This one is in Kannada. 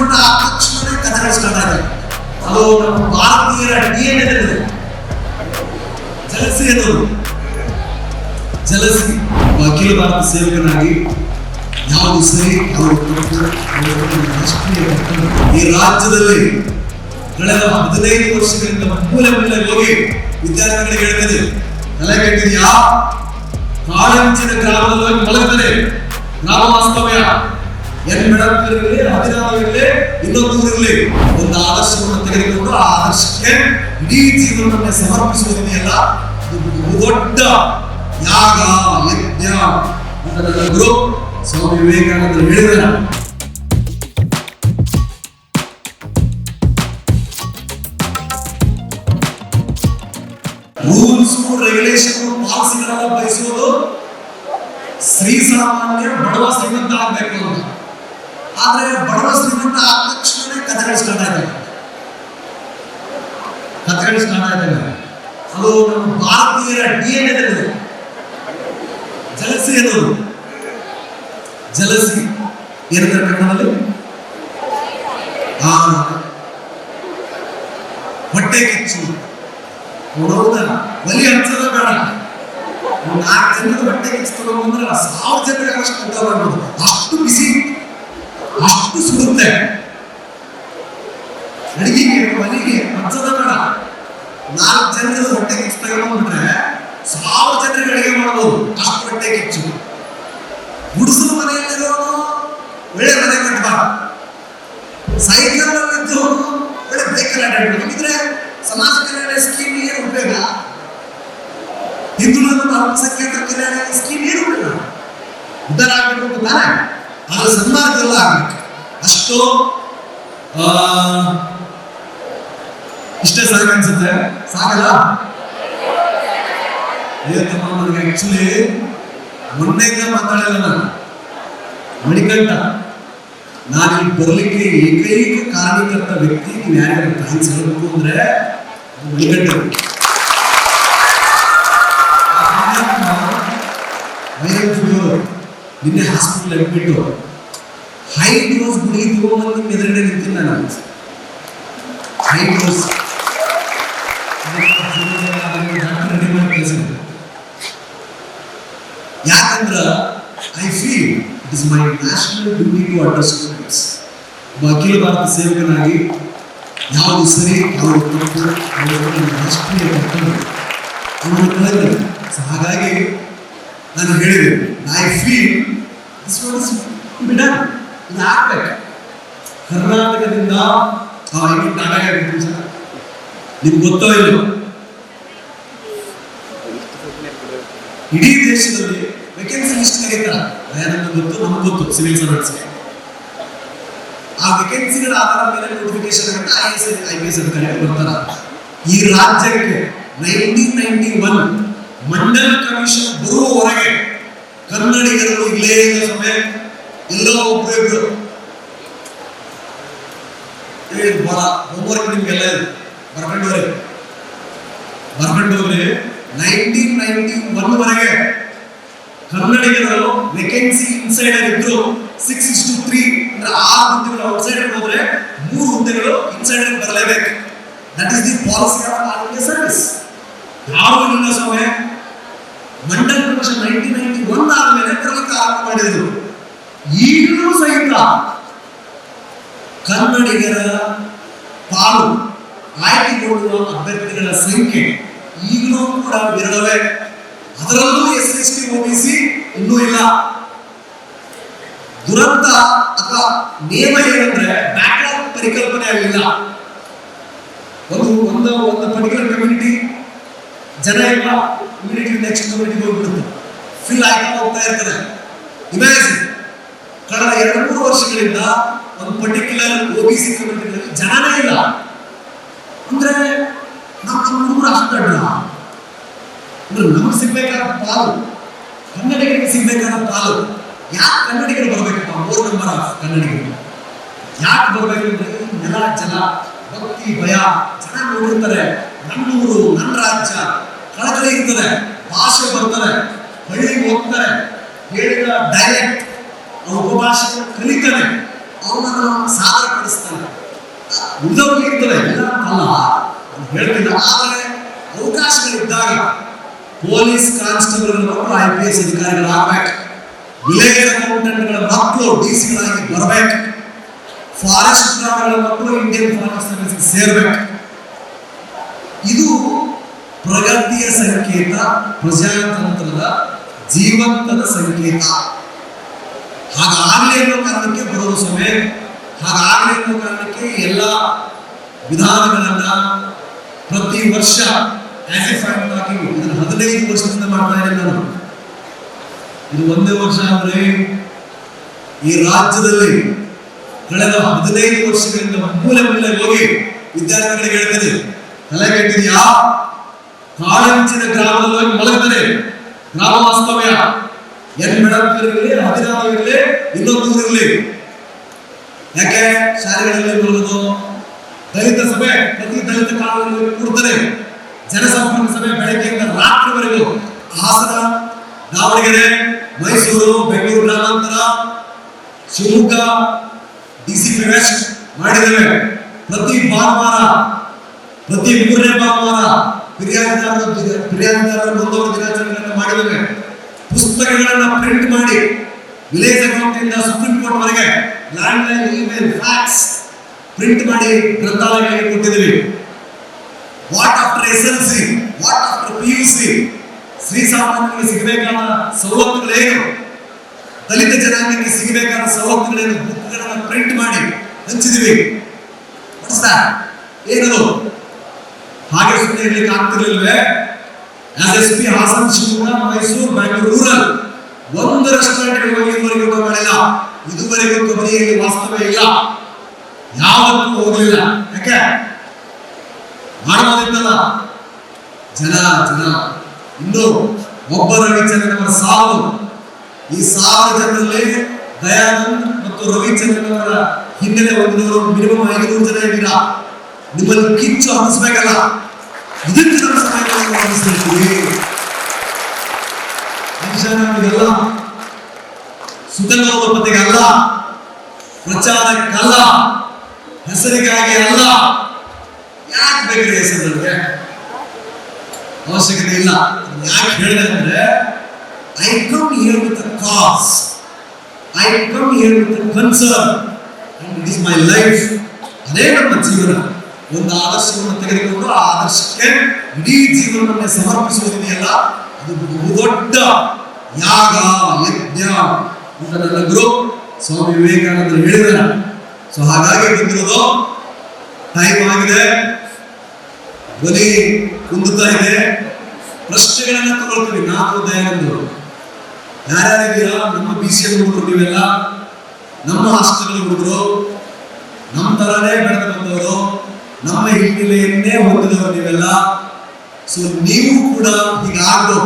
ಆಗಿದೆ ಅದು. ನಮ್ಮ ಭಾರತೀಯರ ಡಿ ಎನ್ ಎಲ್ಲಿದೆ ಜಲಸಿ ಅನ್ನೋದು ಜಲಸಿ. ಅಖಿಲ ಭಾರತ ಸೇವಕನಾಗಿ ಯಾವುದು ಸರಿ ಅವರು ರಾಷ್ಟ್ರೀಯ ಈ ರಾಜ್ಯದಲ್ಲಿ ಕಳೆದ ಹದಿನೈದು ವರ್ಷಗಳಿಂದ ಮೂಲೆ ಮೂಲೆ ಹೋಗಿ ವಿದ್ಯಾರ್ಥಿಗಳಿಗೆ ಹೇಳ್ತೇನೆ ತಲೆ ಕೆಟ್ಟಿದ್ಯಾ? ಕಾಳಂಚಿನ ಗ್ರಾಮದಲ್ಲಿ ಹೋಗಿ ಮಲಗ್ತಾರೆ ಗ್ರಾಮ ವಾಸ್ತವ್ಯ. ಎನ್ ಮೇಡಮ್ ಇರಲಿ ಅಭಿರಾಮ್ ಇರಲಿ, ಇನ್ನೊಂದು ಇರಲಿ. ಒಂದು ಆದರ್ಶವನ್ನು ತೆಗೆದುಕೊಂಡು ಆ ಆದರ್ಶಕ್ಕೆ ಇಡೀ ಜೀವನವನ್ನೇ ಸಮರ್ಪಿಸುವುದನ್ನೆಲ್ಲ ದೊಡ್ಡ ಯಾಗ, ಯಜ್ಞ. ಗುರು ಸ್ವಾಮಿ ವಿವೇಕಾನಂದರು ಹೇಳಿದ ರೂಲ್ಸ್ ರೆಗ್ಯುಲೇಷನ್ ಪಾಲಿಸಿಗಳನ್ನ ಬಯಸುವುದು ಶ್ರೀಸಾಮಾನ್ಯ ಬಡವ ಶ್ರೀಮಂತ ಆಗ್ಬೇಕು ಆದ್ರೆ ಬಡವ ಶ್ರೀಮಂತ ಆದ ತಕ್ಷಣ ಕಥೆಗಳು ಸ್ಟಾರ್ಟ್ ಆಯ್ತವೆ ಕಥೆಗಳು ಸ್ಟಾರ್ಟ್ ಆಯ್ತವೆ ಅದು ನಮ್ಮ ಭಾರತೀಯರ ಡಿಎನ್ಎ ಎಲ್ಲಿದೆ ಜಲಸಿ ಅನ್ನೋದು ಜಲಸಿ. ಏನಂದ್ರೆ ಕನ್ನಡದಲ್ಲಿ ಹೊಟ್ಟೆ ಕಿಚ್ಚು. ನೋಡೋದ ಬಲಿ ಹಂಚದ ಬೇಡ. ನಾಲ್ಕು ಜನದ ಹೊಟ್ಟೆ ಕಿಚ್ಚು ತಗೊಂಡ್ರೆ ಸಾವಿರ ಜನರಿಗೆ ಅಷ್ಟು ಊಟ ಮಾಡ್ಬೋದು ಅಷ್ಟು ಬಿಸಿ ಅಷ್ಟು ಸಿಗುತ್ತೆ ಅಡಿಗೆಗೆ, ಮನೆಗೆ ಹಚ್ಚದ ಬೇಡ ನಾಲ್ಕು ಜನರ ಹೊಟ್ಟೆ ಕಿಚ್ಚು ತಗೊಂಡ್ಬಿಟ್ರೆ ಸಾವಿರ ಜನರಿಗೆ ಅಡಿಗೆ ಮಾಡಬಹುದು ಅಷ್ಟು ಹೊಟ್ಟೆ ಕಿಚ್ಚು ಗುಡಿಸಲು ಮನೆಯಲ್ಲಿರೋನು ಒಳ್ಳೆ ಮನೆ ಕಟ್ಟಬ ಸೈಕಲ್ ಇದ್ದು ಒಳ್ಳೆ ಬೈಕಲ್ ಅಡ್ಡಾಡ್ಬೇಕು ಸಮಾಜ ಕಲ್ಯಾಣ ಸ್ಕೀಮ್ ಏನು ಉಪಯೋಗ? ಹಿಂದುಳಿದ ಅಲ್ಪಸಂಖ್ಯಾತರ ಕಲ್ಯಾಣ ಸ್ಕೀಮ್ ಏನು ಉಪಯೋಗ? ಉದ್ದಾರ ಆಗಬೇಕು ತಾನೆ. ಆದ್ರೆ ಸನ್ಮಾರ್ಗದಲ್ಲ ಆಗ್ಬೇಕು ಅಷ್ಟು ಇಷ್ಟೇ ಸಾಕು ಅನ್ಸುತ್ತೆ. ಸಾಕಲ್ಲ? ಇವತ್ತಮ್ಮ ನನಗೆ ಆಕ್ಚುಲಿ ಮೊನ್ನೆಯಿಂದ ಮಾತಾಡಲ್ಲ ನಾನು. ಮಣಿಕಂಠ ನಾನು ಇಲ್ಲಿ ಬರ್ಲಿಕ್ಕೆ ಏಕೈಕ ಕಾರಣೀಕರ್ತ ವ್ಯಕ್ತಿ ನೀವು ಥ್ಯಾಂಕ್ಸ್ ಹೇಳಬೇಕು ಅಂದ್ರೆ ಅದು ಮಣಿಕಂಠ ನಿನ್ನೆ ಹಾಸ್ಪಿಟಲ್ ಬಿಟ್ಟು ಹೈ ಡೋಸ್ ಗುಳಿಗೆ ತಗೊಂಡ್ಬಂದು ನಿಮ್ಮ ಎದುರುಗಡೆ ನಾನು. ಹೈ ಡೋಸ್ ಯಾಕಂದ್ರ I feel it is my national duty to address students ಒಬ್ಬ ಅಖಿಲ ಭಾರತ ಸೇವಕನಾಗಿ ಯಾವುದು ಸರಿ, ಯಾವುದು ತಪ್ಪು ರಾಷ್ಟ್ರೀಯ ಹಾಗಾಗಿ ನಾನು ಹೇಳಿದೆ ಐ ಫೀಲ್ ದಿಸ್ ವಾಸ್ ಬಿಡ ಇದು ಆಗ್ಬೇಕು ಕರ್ನಾಟಕದಿಂದ ಇದು ನಾಟಕ ನಿಮ್ಗೆ ಗೊತ್ತೋ ಇಲ್ಲ ಇಡೀ ದೇಶದಲ್ಲಿ ವೇಕೆನ್ಸಿ ಲಿಸ್ಟ್ ಕರೀತಾರ ಗೊತ್ತು, ನಮ್ಗೆ ಗೊತ್ತು ಸಿವಿಲ್ ಸರ್ವೆಂಟ್ಸ್ ಆ ವೇಕೆನ್ಸಿಗಳ ಆಧಾರದ ಮೇಲೆ ನೋಟಿಫಿಕೇಶನ್ ಅಂತ I S I P S ಅಧಿಕಾರಿಗಳು ಬರ್ತಾರ. ಈ ರಾಜ್ಯಕ್ಕೆ nineteen ninety one Mandal commission ಬರುವವರೆಗೆ ಕನ್ನಡಿಗರು ಇಲ್ಲೇ ಇದ್ದ ಸಮಯ ಎಲ್ಲ ಒಬ್ರು ಇಬ್ರು ಏ ಬರ ಹೋಮ್ವರ್ಕ್ ನಿಮ್ಗೆಲ್ಲ ಇದೆ. ಬರ್ಕೊಂಡು ಹೋಗ್ರಿ ಬರ್ಕೊಂಡು ಹೋಗ್ರಿ ನೈನ್ಟೀನ್ ನೈನ್ಟಿ ಒನ್ ವರೆಗೆ ಕನ್ನಡಿಗರು ವೇಕೆನ್ಸಿ ಇನ್ಸೈಡ್ ಇದ್ರು. ಸಿಕ್ಸ್ ಇಸ್ ಟು ತ್ರೀ ಅಂದ್ರೆ ಆರು ಹುದ್ದೆಗಳು ಔಟ್ಸೈಡ್ ಹೋದ್ರೆ ಮೂರು ಹುದ್ದೆಗಳು ಇನ್ಸೈಡ್ ಬರಲೇಬೇಕು. That is the policy of service ಯಾವ ಇಲ್ಲ ಸಮಯ Mandal commission nineteen ninety one ಆದ್ಮೇಲೆ ಕ್ರಮಕ್ಕೆ ಆರಂಭ ಮಾಡಿದ್ರು ಈಗಲೂ ಸಹಿತ ಕನ್ನಡಿಗರ ಪಾಲು ಆಯ್ಕೆಗೊಳ್ಳುವ ಅಭ್ಯರ್ಥಿಗಳ ಸಂಖ್ಯೆ ಈಗಲೂ ಕೂಡ ವಿರಳವೇ ಅದರಲ್ಲೂ ಎಸ್ ಎಸ್ ಟಿ ಓಬಿಸಿ ಇನ್ನೂ ಇಲ್ಲ. ದುರಂತ ಅಥವಾ ನಿಯಮ ಏನಂದ್ರೆ ಬ್ಯಾಕ್ಲಾಗ್ ಪರಿಕಲ್ಪನೆ ಆಗಲಿಲ್ಲ ಒಂದು ಒಂದು ಒಂದು ಪರ್ಟಿಕ್ಯುಲರ್ ಕಮ್ಯುನಿಟಿ ಜನ ಇಲ್ಲ. ಇಮಿಡಿಯೇಟ್ಲಿ ನೆಕ್ಸ್ಟ್ ಕಮಿಟಿಗೆ ಹೋಗ್ಬಿಡುತ್ತೆ. ಫಿಲ್ ಆಗ್ತಾ ಹೋಗ್ತಾ ಇರ್ತದೆ ಇಮ್ಯಾಜಿನ್ ಕಳೆದ ಎರಡು ಮೂರು ವರ್ಷಗಳಿಂದ ಒಂದು ಪರ್ಟಿಕ್ಯುಲರ್ ಓ ಬಿ ಸಿ ಕಮಿಟಿಗಳಲ್ಲಿ ಜನನೇ ಇಲ್ಲ. ಅಂದ್ರೆ ನಮ್ಮ ನಮ್ಮ ಹುಡುಗರು ಅಷ್ಟು ಅಂದ್ರೆ ನಮಗೆ ಸಿಗ್ಬೇಕಾದ ಪಾಲು, ಕನ್ನಡಿಗರಿಗೆ ಸಿಗ್ಬೇಕಾದ ಪಾಲು, ಯಾಕೆ ಕನ್ನಡಿಗರು ಬರಬೇಕಪ್ಪ? ಮೂರು ನಂಬರ್ ಆಫ್ ಕನ್ನಡಿಗರು. ಯಾಕೆ ಬರಬೇಕು ಅಂದ್ರೆ ನೆಲ, ಜಲ, ಭಕ್ತಿ, ಭಯ, ಜನ ನೋಡಿರ್ತಾರೆ. ನನ್ನೂರು ನನ್ನ ರಾಜ್ಯ ಕಳಕಳಿ ಇರ್ತದೆ, ಭಾಷೆ ಬರ್ತದೆ, ಹಳ್ಳಿಗೆ ಹೋಗ್ತಾರೆ, ಹೇಳಿದ ಡೈರೆಕ್ಟ್ ಅವನ ಉಪಭಾಷೆ ಕಲಿತಾನೆ ಅವನನ್ನು ಸಾಧನ ಪಡಿಸ್ತಾನೆ ಉಳಿದವ್ರಿಗೆ ಎಲ್ಲ ಅಲ್ಲ ಹೇಳ್ತಿದ್ದ, ಆದರೆ ಅವಕಾಶಗಳಿದ್ದಾಗ police constable I P S ಅಧಿಕಾರಿಗಳಾಗಬೇಕು. Village ಅಕೌಂಟೆಂಟ್ಗಳ ಮಕ್ಕಳು ಡಿ ಸಿಗಳಾಗಿ ಬರಬೇಕು. ಫಾರೆಸ್ಟ್ ಗ್ರಾಮಗಳ ಮಕ್ಕಳು ಇಂಡಿಯನ್ ಫಾರೆಸ್ಟ್ ಸರ್ವಿಸ್ ಸೇರ್ಬೇಕು. ಇದು ಪ್ರಗತಿಯ ಸಂಕೇತ, ಪ್ರಜಾತಂತ್ರದ ಜೀವಂತದ ಸಂಕೇತ. ಹಾಗಾಗಲಿ ಅನ್ನೋ ಕಾರಣಕ್ಕೆ ಬರೋ ಸಮಯ ಹಾಗಾಗಲಿ ಅನ್ನೋ ಕಾರಣಕ್ಕೆ ಎಲ್ಲ ವಿಧಾನಗಳನ್ನ ಪ್ರತಿ ವರ್ಷ ಹದಿನೈದು ವರ್ಷದಿಂದ ಮಾಡ್ತಾ ಇದ್ದೇನೆ ನಾನು. ಇದು ಒಂದೇ ವರ್ಷ ಆದರೆ ಈ ರಾಜ್ಯದಲ್ಲಿ ಕಳೆದ ಹದಿನೈದು ವರ್ಷಗಳಿಂದ ಮೂಲೆ ಮೂಲೆ ಹೋಗಿ ವಿದ್ಯಾರ್ಥಿಗಳಿಗೆ ಹೇಳ್ತೇನೆ ತಲೆ ಕೆಟ್ಟಿದ್ಯಾ? ಕಾಳಂಚಿನ ಗ್ರಾಮದಲ್ಲಿ ಹೋಗಿ ಮಲಗ್ತಾರೆ ಗ್ರಾಮ ವಾಸ್ತವ್ಯ. ಎನ್ ಇರಲಿ ಹದಿನಾರು ಇರಲಿ ಇನ್ನೊಂದು ಇರಲಿ. ಯಾಕೆ? ಶಾಲೆಗಳಲ್ಲಿ ಬರುವುದು ದಲಿತ ಸಭೆ, ಪ್ರತಿ ದಲಿತ ಕಾಲದಲ್ಲಿ ಕೂಡ್ತಾರೆ. ಜನಸಂಪರ್ಕ ಸಭೆ ಬೆಳಗ್ಗೆಯಿಂದ ರಾತ್ರಿವರೆಗೂ. ಹಾಸನ, ದಾವಣಗೆರೆ, ಮೈಸೂರು, ಬೆಂಗಳೂರು ಗ್ರಾಮಾಂತರ, ಶಿವಮೊಗ್ಗ ಡಿಸಿ ವೆಸ್ಟ್ ಮಾಡಿದ್ದೇವೆ. ಪ್ರತಿ ಭಾನುವಾರ, ಪ್ರತಿ ಮೂರನೇ ಭಾನುವಾರ ಫಿರ್ಯಾದಿದಾರರ ಫಿರ್ಯಾದಿದಾರರ ನೊಂದವರ ದಿನಾಚರಣೆಗಳನ್ನು ಮಾಡಿದ್ದೇವೆ. ಪುಸ್ತಕಗಳನ್ನ ಪ್ರಿಂಟ್ ಮಾಡಿ ವಿಲೇಜ್ ಅಕೌಂಟ್ ಇಂದ supreme ಕೋರ್ಟ್ವರೆಗೆ land line email, fax print ಮಾಡಿ ಗ್ರಂಥಾಲಯಗಳಿಗೆ ಕೊಟ್ಟಿದ್ದೀವಿ. What after S L C what after P U C Shri ಸಾಮಾನ್ಯರಿಗೆ ಸಿಗಬೇಕಾದ ಸವಲತ್ತುಗಳೇನು? ದಲಿತ ಜನಾಂಗಕ್ಕೆ ಸಿಗಬೇಕಾದ ಸವಲತ್ತುಗಳೇನು? ಬುಕ್ಗಳನ್ನು ಪ್ರಿಂಟ್ ಮಾಡಿ ಹಂಚಿದ್ದೀವಿ? ಏನದು? ಹಾಗೆ ಸುಮ್ಮನೆ ಇರ್ಲಿಕ್ಕೆ ಆಗ್ತಿರ್ಲಿಲ್ವೇ? As S P Hassan Shivamogga Mysuru, Bengaluru, rural. ಒಂದು ರೆಸ್ಟೋರೆಂಟ್ಗೆ ಹೋಗಿ ಇದುವರೆಗೂ ಮಾಡಿಲ್ಲ ಇದುವರೆಗೂ ಕೊಬ್ಬರಿಯಲ್ಲಿ ವಾಸ್ತವ ಇಲ್ಲ. ಯಾವತ್ತೂ ಹೋಗಲಿಲ್ಲ. ಯಾಕೆ? ಮಾಡಬಹುದಿತ್ತಲ್ಲ ಜನ ಜನ. ಇನ್ನು ಒಬ್ಬರ ರವಿಚಂದ್ರನ್ ಅವರ ಸಾವು. ಈ ಸಾವಿರ ಜನರಲ್ಲಿ ದಯಾನಂದ್ ಮತ್ತು ರವಿಚಂದ್ರನ್ ಅವರ ಹಿನ್ನೆಲೆ ಒಂದು ಮಿನಿಮಮ್ ಐನೂರು ಜನ ಇದ್ದೀರಾ ನಿಮ್ಮಲ್ಲಿ ಕಿಚ್ಚು ಹಂಸಬೇಕಲ್ಲ ಇದಕ್ಕೆ ನಮ್ಮ ಸಮಯವನ್ನು ಹರಿಸ್ತಿರ್ತೀವಿ ಅಲ್ಲ ಸುಗಂಧೋಪತಿಗಲ್ಲ ಪ್ರಚಾರಕ್ಕಲ್ಲ, ಹೆಸರಿಗಾಗಿ ಅಲ್ಲ. ಯಾಕೆ ಬೇಕ್ರಿ ಹೆಸರು ನಮಗೆ ಅವಶ್ಯಕತೆ ಇಲ್ಲ. ಯಾಕೆ ಹೇಳಿದೆ ಅಂದ್ರೆ I come here with cause I come here with concern it is my life ಅದೇ ನಮ್ಮ ಜೀವನ. ಒಂದು ಆದರ್ಶವನ್ನು ತೆಗೆದುಕೊಂಡು ಆ ಆದರ್ಶಕ್ಕೆ ಇಡೀ ಜೀವನವನ್ನು ಸಮರ್ಪಿಸುವುದಿದೆಯಲ್ಲ ಅದು ಬಹುದೊಡ್ಡ ಯಾಗ, ಯಜ್ಞ ನನ್ನ ಗುರು ಸ್ವಾಮಿ ವಿವೇಕಾನಂದರು ಹೇಳಿದ್ದಾರೆ ಸೊ ಹಾಗಾಗಿ ಬಂದಿರೋದು ಟೈಮ್ ಆಗಿದೆ. ಬಲಿ ಕುಂದುತ್ತಾ ಇದೆ. ಪ್ರಶ್ನೆಗಳನ್ನ ತಗೊಳ್ತೀವಿ. ನಾನು ದಯಾನಂದರು ಯಾರ್ಯಾರಿದ್ದೀರಾ? ನಮ್ಮ ಬಿ ಸಿ ಎಂ ಹುಡುಗರು ನೀವೆಲ್ಲ? ನಮ್ಮ ಹಾಸ್ಟೆಲ್ ಹುಡುಗರು? ನಮ್ಮ ತರನೇ ಬೆಳೆದು ಬಂದವರು? ನಮ್ಮ ಹಿನ್ನೆಲೆಯನ್ನೇ ಹೊಂದಿದವರು ನೀವೆಲ್ಲ. ಸೊ ನೀವು ಕೂಡ ಹೀಗಾಗೋ